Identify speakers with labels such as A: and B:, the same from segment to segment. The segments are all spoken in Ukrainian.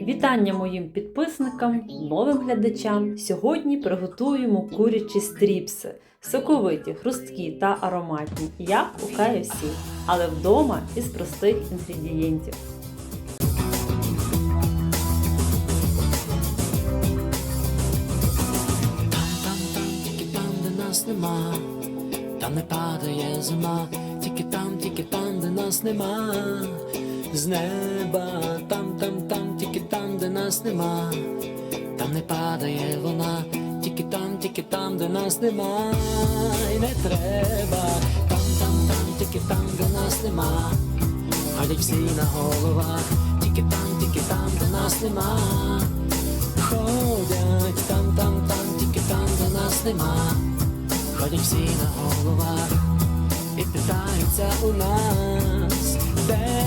A: Вітання моїм підписникам, новим глядачам. Сьогодні приготуємо курячі стріпси, соковиті, хрусткі та ароматні, як у KFC, але вдома із простих інгредієнтів.
B: Там, там, тільки там, де нас нема, там не падає зима, тільки там, тільки там, де нас нема, з неба, нас нема, там не падає вона, тільки там, тільки там, де нас нема, і не треба, там, там, там, тільки там, де нас нема, ходять всі на головах, тільки там, тільки там, де нас нема. Ходять там, там, там, тільки там, де нас нема. Ходять всі на головах і питаються у нас, де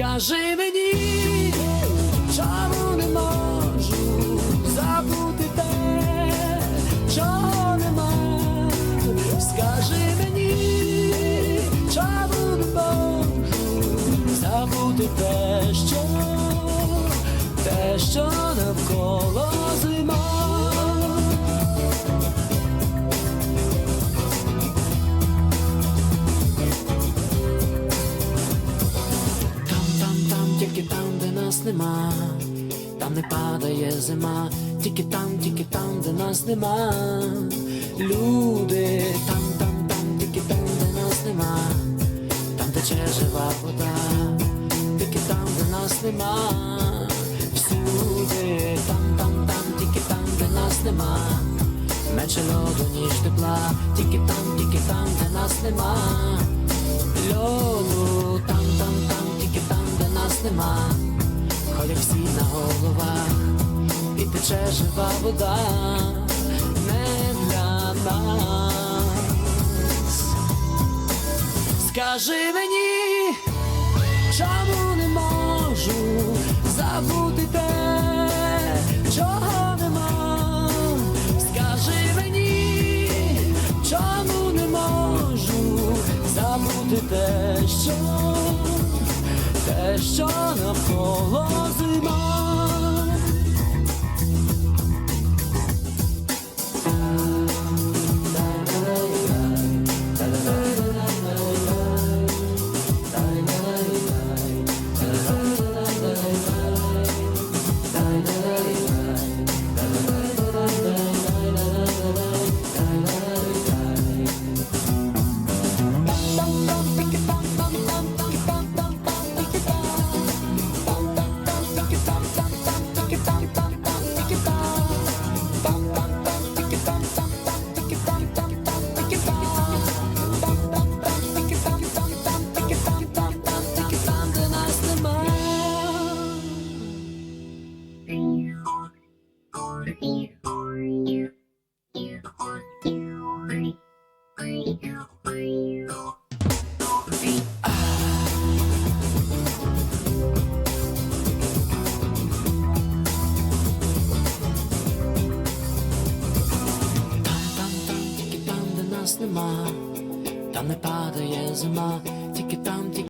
B: Скажи мені, чому не можу забути те, чого нема. Скажи мені, чому не можу забути те, що, те, що навколо нема, там не падає зима, тільки там, тільки там, де нас нема. Люди, там, там, там, тільки там, де нас нема, там тече жива вода, тільки там, де нас нема. Всюди, там, там, там, тільки там, де нас нема. Менше льоду, ніж тепла, тільки там, тільки там, де нас нема льоду, там, там, там, тільки там, де нас нема, ходять всі на головах, і тече жива вода, не для нас. Скажи мені, чому не можу забути те, чого нема. Скажи мені, чому не можу забути те, що, що навколо зима. Нема, там не падає зима, тільки там, тільки